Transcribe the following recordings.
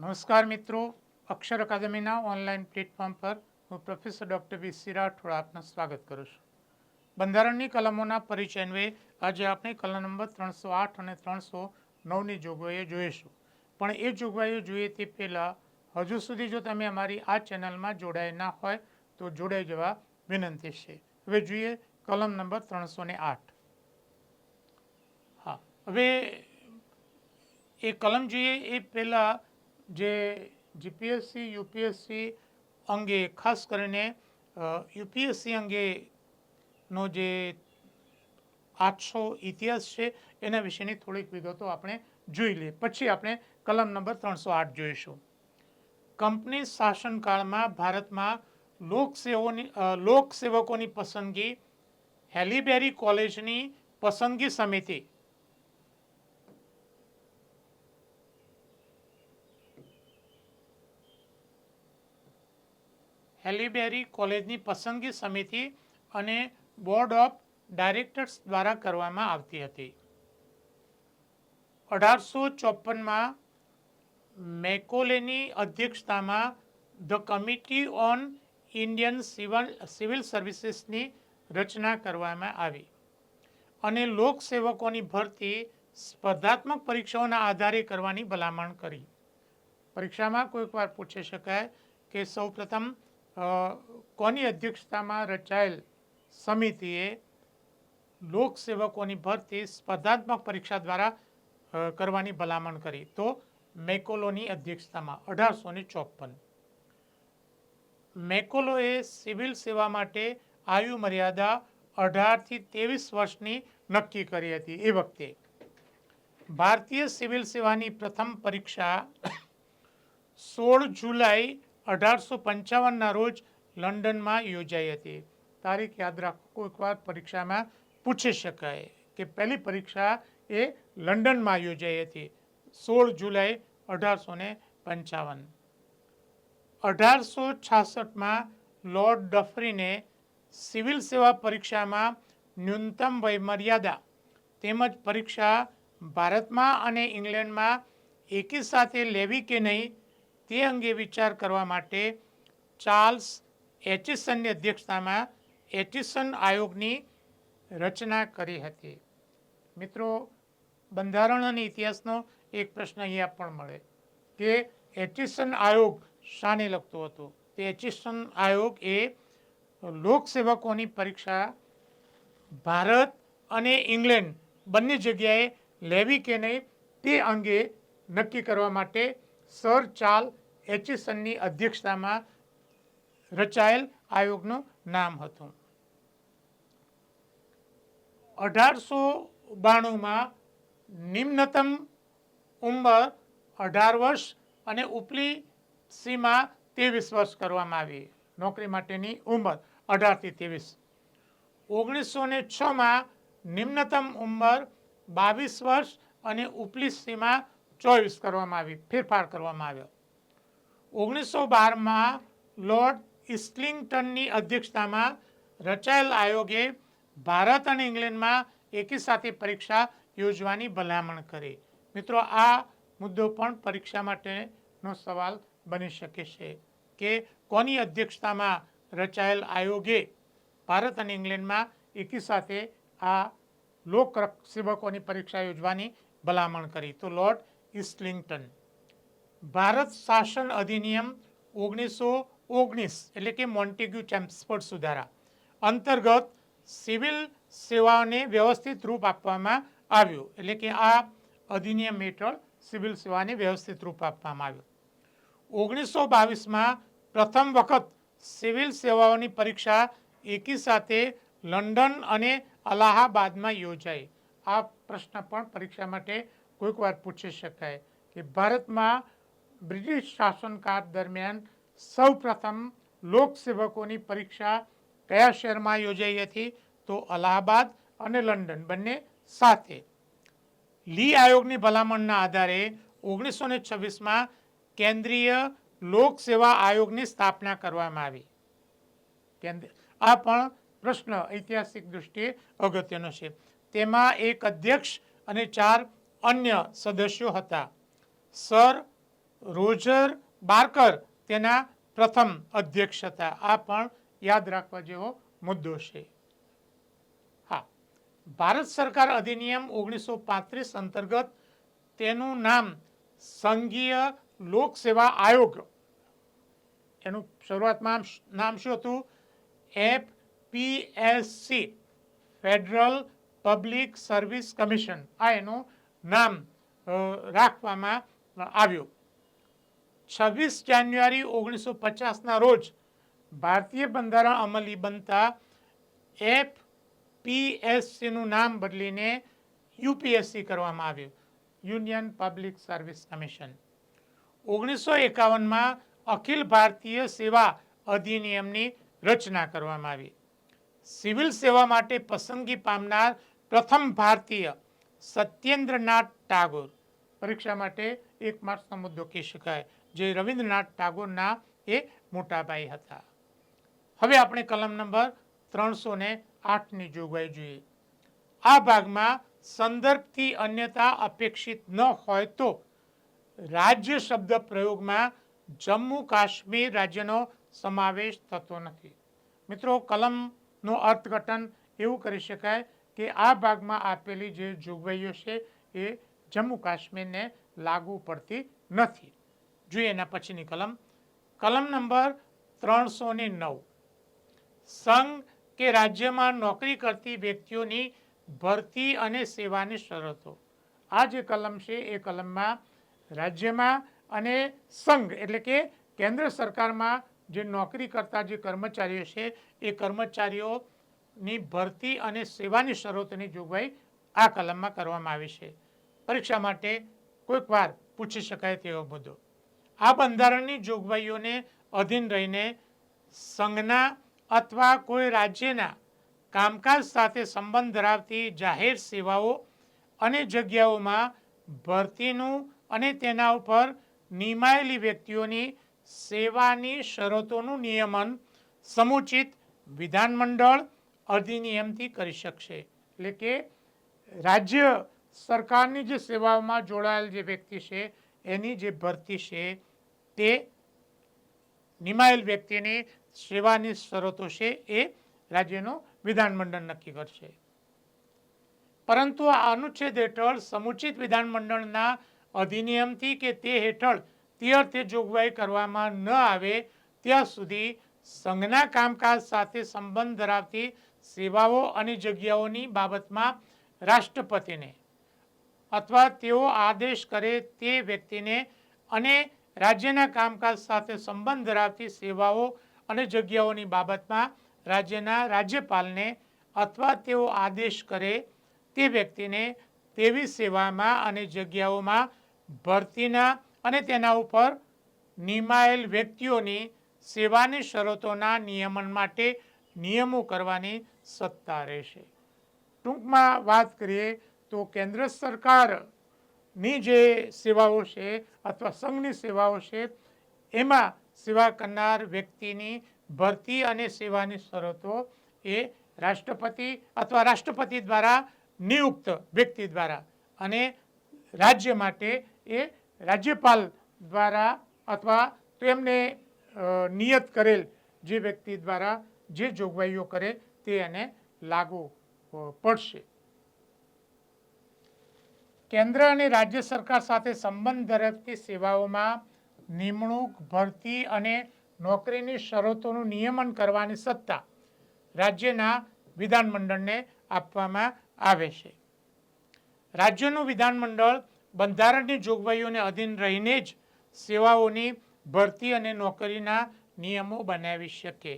નમસ્કાર મિત્રો, અક્ષર અકાદમીના online platform પર હું પ્રોફેસર ડૉક્ટર વી રાઠોડ આપનું સ્વાગત કરું છું. બંધારણની કલમોના પરિચય અન્વયે આજે આપણે કલમ નંબર ત્રણસો આઠ અને ત્રણસો નવની જોગવાઈઓ જોઈશું. પણ એ જોગવાઈઓ જોઈએ તે પહેલાં હજુ સુધી જો તમે અમારી આ ચેનલમાં જોડાય ના હોય તો જોડાઈ જવા વિનંતી છે. હવે જોઈએ કલમ નંબર ત્રણસો ને આઠ. હા, હવે એ કલમ જોઈએ એ પહેલાં જે જીપીએસસી, યુપીએસસી અંગે ખાસ કરીને યુપીએસસી અંગેનો જે આઠસો ઇતિહાસ છે, એના વિશેની થોડીક વિગતો આપણે જોઈ લઈએ. પછી આપણે કલમ નંબર ત્રણસો આઠ જોઈશું. કંપની શાસનકાળમાં ભારતમાં લોકસેવોની લોકસેવકોની પસંદગી, હેલીબેરી કોલેજની પસંદગી સમિતિ હેલીબેરી કોલેજની પસંદગી સમિતિ અને બોર્ડ ઓફ ડાયરેક્ટર્સ દ્વારા કરવામાં આવતી હતી. અઢારસો ચોપનમાં મેકોલેની અધ્યક્ષતામાં the committee on Indian civil civil સર્વિસીસની રચના કરવામાં આવી અને લોકસેવકોની ભરતી સ્પર્ધાત્મક પરીક્ષાઓના આધારે કરવાની ભલામણ કરી. પરીક્ષામાં કોઈક વાર પૂછી શકાય કે સૌપ્રથમ કોની અધ્યક્ષતામાં રચાયેલ સમિતિએ લોકસેવકોની ભરતી સ્પર્ધાત્મક પરીક્ષા દ્વારા કરવાની ભલામણ કરી. તો મેકોલોની અધ્યક્ષતામાં અઢારસો ને ચોપન. મેકોલોએ સિવિલ સેવા માટે આયુ મર્યાદા અઢારથી ત્રેવીસ વર્ષની નક્કી કરી હતી એ વખતે. ભારતીય સિવિલ સેવાની પ્રથમ પરીક્ષા સોળ જુલાઈ અઢારસો પંચાવનના રોજ લંડનમાં યોજાઈ હતી. તારીખ યાદ રાખો કોઈક પરીક્ષામાં પૂછી શકાય કે પહેલી પરીક્ષા એ લંડનમાં યોજાઈ હતી. સોળ જુલાઈ અઢારસો ને પંચાવન. અઢારસો છાસઠમાં લોર્ડ ડફરીને સિવિલ સેવા પરીક્ષામાં ન્યૂનતમ વય મર્યાદા તેમજ પરીક્ષા ભારતમાં અને ઇંગ્લેન્ડમાં એકી સાથે લેવી કે નહીં તે અંગે વિચાર કરવા માટે ચાર્લ્સ એચિસનની અધ્યક્ષતામાં એચિસન આયોગની રચના કરી હતી. મિત્રો, બંધારણ અને ઇતિહાસનો એક પ્રશ્ન અહીંયા પણ મળે. કે એચિસન આયોગ શાને લગતો હતો? તે એચિસન આયોગ એ લોકસેવકોની પરીક્ષા ભારત અને ઇંગ્લેન્ડ બંને જગ્યાએ લેવી કે નહીં તે અંગે નક્કી કરવા માટે સર ચાર્લ એચિસનની અધ્યક્ષતામાં રચાયેલ આયોગનું નામ હતું. અઢારસો બાણુંમાં નિમ્નતમ ઉંમર અઢાર વર્ષ અને ઉપલી સીમા ત્રેવીસ વર્ષ કરવામાં આવી. નોકરી માટેની ઉંમર અઢારથી ત્રેવીસ. ઓગણીસો ને છમાં નિમ્નતમ ઉંમર બાવીસ વર્ષ અને ઉપલી સીમા ચોવીસ કરવામાં આવી, ફેરફાર કરવામાં આવ્યો. ઓગણીસો બારમાં લોર્ડ ઇસ્લિંગ્ટનની અધ્યક્ષતામાં રચાયેલ આયોગે ભારત અને ઇંગ્લેન્ડમાં એકી સાથે પરીક્ષા યોજવાની ભલામણ કરી. મિત્રો, આ મુદ્દો પણ પરીક્ષા માટેનો સવાલ બની શકે છે કે કોની અધ્યક્ષતામાં રચાયેલ આયોગે ભારત અને ઇંગ્લેન્ડમાં એકી સાથે આ લોક સેવકોની પરીક્ષા યોજવાની ભલામણ કરી. તો લોર્ડ ઇસ્લિંગ્ટન. ભારત શાસન અધિનિયમ ઓગણીસો ઓગણીસ એટલે કે મોન્ટેગ્યુ ચેમ્સફોર્ડ સુધારા અંતર્ગત સિવિલ સેવાઓને વ્યવસ્થિત રૂપ આપવામાં આવ્યું. એટલે કે આ અધિનિયમ હેઠળ સિવિલ સેવાને વ્યવસ્થિત રૂપ આપવામાં આવ્યું. ઓગણીસો બાવીસમાં પ્રથમ વખત સિવિલ સેવાઓની પરીક્ષા એકી સાથે લંડન અને અલાહાબાદમાં યોજાઈ. આ પ્રશ્ન પણ પરીક્ષા માટે કોઈક વાર પૂછી શકાય કે ભારતમાં બ્રિટિશ શાસનકાળ દરમિયાન સૌ પ્રથમ લોકસેવકોની પરીક્ષા કયા શહેરમાં યોજાઈ હતી? તો અલ્હાબાદ અને લંડન બંને સાથે. લી આયોગની ભલામણના આધારે ઓગણીસો ને છવ્વીસમાં કેન્દ્રીય લોક સેવા આયોગની સ્થાપના કરવામાં આવી. આ પણ પ્રશ્ન ઐતિહાસિક દૃષ્ટિએ અગત્યનો છે. તેમાં એક અધ્યક્ષ અને ચાર અન્ય સદસ્યો હતા. સર રોજર બાર્કર તેના પ્રથમ અધ્યક્ષ હતા. આ પણ યાદ રાખવા જેવો મુદ્દો છે. હા. ભારત સરકાર અધિનિયમ ઓગણીસો પાંત્રીસ અંતર્ગત તેનું નામ સંઘીય લોક સેવા આયોગ એનું શરૂઆતમાં નામ શું હતું? F PSC federal public service commission. આ એનું નામ રાખવામાં આવ્યું. છવ્વીસ જાન્યુઆરી ઓગણીસો પચાસના રોજ ભારતીય બંધારણ અમલી બનતા એફ પીએસસીનું નામ બદલીને યુપીએસસી કરવામાં આવ્યું. Union public service commission. ઓગણીસો એકાવનમાં અખિલ ભારતીય સેવા અધિનિયમની રચના કરવામાં આવી. સિવિલ સેવા માટે પસંદગી પામનાર પ્રથમ ભારતીય સત્યેન્દ્રનાથ ટાગોર. પરીક્ષા માટે એક માર્ક્સનો મુદ્દો કહી શકાય. જે રવિન્દ્રનાથ ટાગોરના એ મોટા ભાઈ હતા. હવે આપણે કલમ નંબર ત્રણસો ને આઠની જોગવાઈ જોઈએ. આ ભાગમાં સંદર્ભથી અન્યતા અપેક્ષિત ન હોય તો રાજ્ય શબ્દ પ્રયોગમાં જમ્મુ કાશ્મીર રાજ્યનો સમાવેશ થતો નથી. મિત્રો, કલમનું અર્થઘટન એવું કરી શકાય કે આ ભાગમાં આપેલી જે જોગવાઈઓ છે એ જમ્મુ કાશ્મીરને લાગુ પડતી નથી. જોઈએ એના પછીની કલમ. કલમ નંબર ત્રણસો ને નવ. સંઘ કે રાજ્યમાં નોકરી કરતી વ્યક્તિઓની ભરતી અને સેવાની શરતો. આ જે કલમ છે એ કલમમાં રાજ્યમાં અને સંઘ એટલે કે કેન્દ્ર સરકારમાં જે નોકરી કરતા જે કર્મચારીઓ છે એ કર્મચારીઓની ભરતી અને સેવાની શરતોની જોગવાઈ આ કલમમાં કરવામાં આવી છે. પરીક્ષા માટે કોઈકવાર પૂછી શકાય તેવો મુદ્દો. આ બંધારણની જોગવાઈઓને અધીન રહીને સંઘના અથવા કોઈ રાજ્યના કામકાજ સાથે સંબંધ ધરાવતી જાહેર સેવાઓ અને જગ્યાઓમાં ભરતીનું અને તેના ઉપર નિમાયેલી વ્યક્તિઓની સેવાની શરતોનું નિયમન સમુચિત વિધાનમંડળ અધિનિયમથી કરી શકશે. એટલે કે રાજ્ય સરકારની જે સેવાઓમાં જોડાયેલ જે વ્યક્તિ છે, એની જે ભરતી છે, તે નિમાયેલ વ્યક્તિની સેવાની શરતો છે, એ રાજ્યનું વિધાનમંડળ નક્કી કરશે. પરંતુ આ અનુચ્છેદ હેઠળ સમુચિત વિધાનમંડળના અધિનિયમથી કે તે હેઠળ તે જોગવાઈ કરવામાં ન આવે, ત્યાં સુધી સંઘના કામકાજ સાથે સંબંધ ધરાવતી સેવાઓ અને જગ્યાઓની બાબતમાં રાષ્ટ્રપતિને અથવા તેઓ આદેશ કરે તે વ્યક્તિને અને રાજ્યના કામકાજ સાથે સંબંધ ધરાવતી સેવાઓ અને જગ્યાઓની બાબતમાં રાજ્યના રાજ્યપાલને અથવા તેઓ આદેશ કરે તે વ્યક્તિને તેવી સેવામાં અને જગ્યાઓમાં ભરતીના અને તેના ઉપર નિમાયેલ વ્યક્તિઓની સેવાની શરતોના નિયમન માટે નિયમો કરવાની સત્તા રહેશે. ટૂંકમાં વાત કરીએ તો કેન્દ્ર સરકારની જે સેવાઓ છે અથવા સંઘની સેવાઓ છે, એમાં સેવા કરનાર વ્યક્તિની ભરતી અને સેવાની શરતો એ રાષ્ટ્રપતિ અથવા રાષ્ટ્રપતિ દ્વારા નિયુક્ત વ્યક્તિ દ્વારા અને રાજ્ય માટે એ રાજ્યપાલ દ્વારા અથવા તેમને નિયત કરેલ જે વ્યક્તિ દ્વારા જે જોગવાઈઓ કરે તે એને લાગુ પડશે. કેન્દ્ર અને રાજ્ય સરકાર સાથે સંબંધ ધરાવતી સેવાઓમાં નિમણૂક, ભરતી અને નોકરીની શરતોનું નિયમન કરવાની સત્તા રાજ્યના વિધાનમંડળને આપવામાં આવે છે. રાજ્યનું વિધાનમંડળ બંધારણની જોગવાઈઓને અધીન રહીને જ સેવાઓની ભરતી અને નોકરીના નિયમો બનાવી શકે.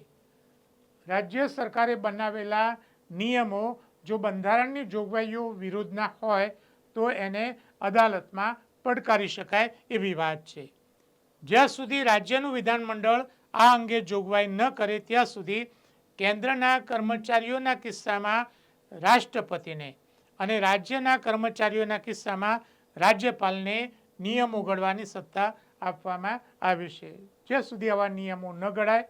રાજ્ય સરકારે બનાવેલા નિયમો જો બંધારણની જોગવાઈઓ વિરુદ્ધના હોય, તો એને અદાલતમાં પડકારી શકાય એવી વાત છે. જ્યાં સુધી રાજ્યનું વિધાનમંડળ આ અંગે જોગવાઈ ન કરે, ત્યાં સુધી કેન્દ્રના કર્મચારીઓના કિસ્સામાં રાષ્ટ્રપતિને અને રાજ્યના કર્મચારીઓના કિસ્સામાં રાજ્યપાલને નિયમો ઘડવાની સત્તા આપવામાં આવી છે. જ્યાં સુધી આવા નિયમો ન ઘડાય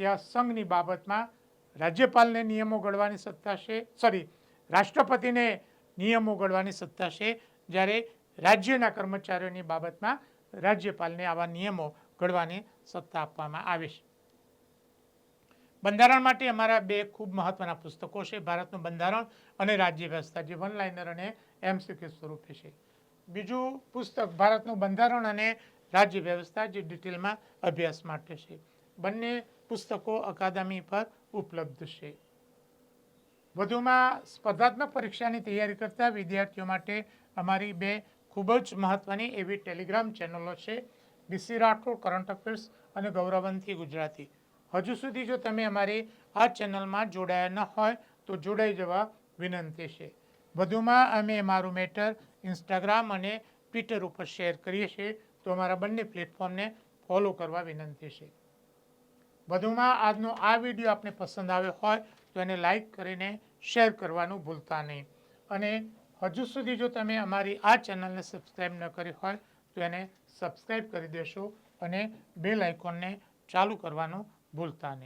ત્યાં સંઘની બાબતમાં રાજ્યપાલને નિયમો ઘડવાની સત્તા છે. સોરી રાષ્ટ્રપતિને નિયમો ઘડવાની સત્તા છે. જ્યારે રાજ્યના કર્મચારીઓની બાબતમાં રાજ્યપાલને આવા નિયમો ઘડવાની સત્તા આપવામાં આવે છે. બંધારણ માટે અમારા બે ખૂબ મહત્વના પુસ્તકો છે. ભારતનું બંધારણ અને રાજ્ય વ્યવસ્થા, જે વન લાઇનર અને એમસીક્યુ સ્વરૂપે છે. બીજું પુસ્તક, ભારતનું બંધારણ અને રાજ્ય વ્યવસ્થા, જે ડિટેલમાં અભ્યાસ માટે છે. બંને પુસ્તકો અકાદમી પર ઉપલબ્ધ છે. વધુમાં સ્પર્ધાત્મક પરીક્ષાની તૈયારી કરતા વિદ્યાર્થીઓ માટે અમારી બે ખૂબ જ મહત્વની એવી ટેલિગ્રામ ચેનલો છે ડીસી રાઠોડ કરંટ અફેર્સ અને ગૌરવંથી ગુજરાતી. હજુ સુધી જો તમે અમારી આ ચેનલમાં જોડાયા ન હોય, તો જોડાઈ જવા વિનંતી છે. વધુમાં અમે અમારું મેટર ઇન્સ્ટાગ્રામ અને ટ્વિટર ઉપર શેર કરીએ છીએ, તો અમારા બંને પ્લેટફોર્મને ફોલો કરવા વિનંતી છે. વધુમાં આજનો આ વીડિયો આપને પસંદ આવ્યો હોય તો એને લાઈક કરીને શેર કરવાનું ભૂલતા નહીં. અને હજુ સુધી જો તમે અમારી આ ચેનલને સબસ્ક્રાઈબ ન કરી હોય તો એને સબસ્ક્રાઈબ કરી દેશો અને બેલ આઇકોનને ચાલુ કરવાનું ભૂલતા નહીં.